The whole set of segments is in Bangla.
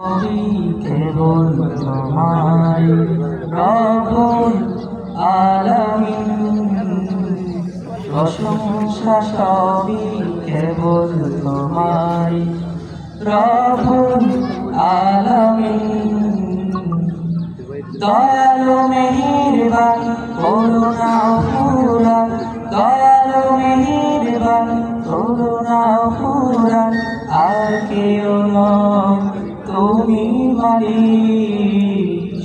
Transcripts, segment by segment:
কেবল তোমায় রবুল আলামিন প্রশংসা সবই কেবল তোমায় রবুল আলামিন দয়ালু মেহেরবান করুণা পুরান দয়ালু মেহেরবান করুণা পুরান আর কেউ নয়। তুমি মারি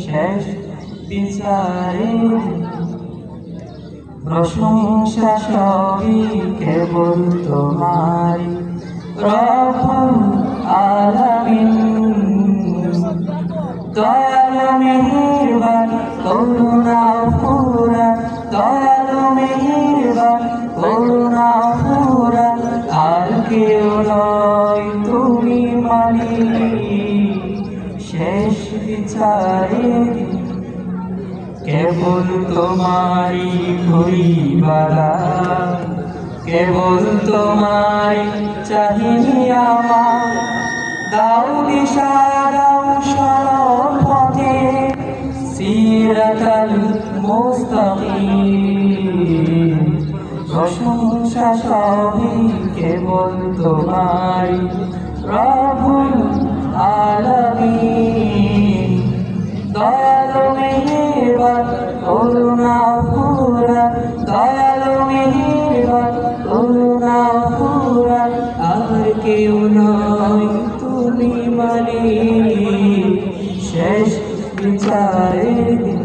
শেষ বিচারে। প্রশংসা সবই কেবল তোমারি রবুল আলামিন, দয়ালু মেহেরবান, করুণা পুরান দয়ালু মেহেরবান, করুণা পুরান আর কেউ নয় তুমি মানি। কেবল তোমারি হইবালা কেবল তোমায় চাহিনি দাও দিশা, দাও পথে। সিরাতাল মুস্তাকিম। প্রশংসা সবই কেবল তোমায় রবুল আলামিন মেহেরবান কেউ মানি। শেষ বিচারের দিন,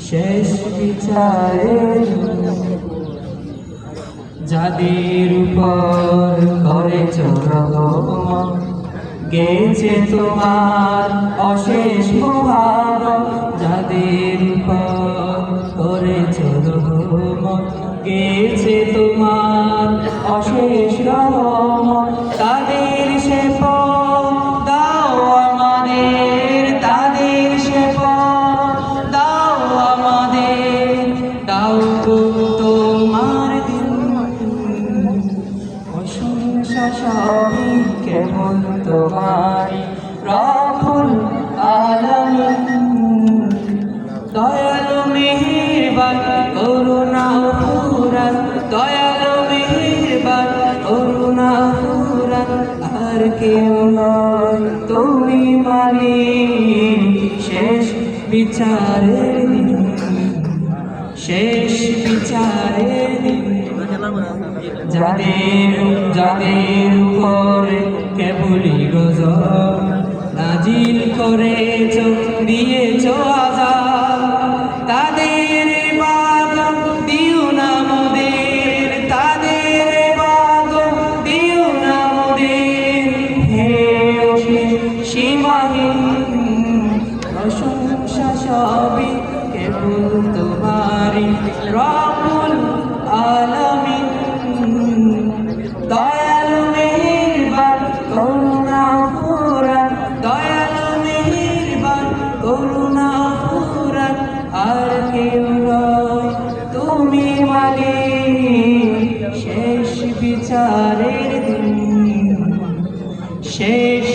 শেষ বিচারের দিন। যাদের উপর করেছ রহমত, গেছে তোমার অশেষ মহান যাদের উপর করেছ গেছে তোমার অশেষ রহমত তাদের সে পথ আমাদের, তাদের সে পথ আমাদের। দাও তো তোমার দিন। প্রশংসা সবই কেবল তোমার কেউ নয়, তুমি মারি শেষ বিচারের দিন। শেষ বিচারের দিন। যাদের যাদের উপরে কেবলই গজব নাজিল করেছ, দিয়েছ প্রশংসা সবই কেবল তোমারি রবুল আলামিন দয়ালু মেহেরবান করুণা পুরান দয়ালু মেহেরবান করুণা পুরান আর কেউ তুমি মালিক শেষ বিচারের দিন, শেষ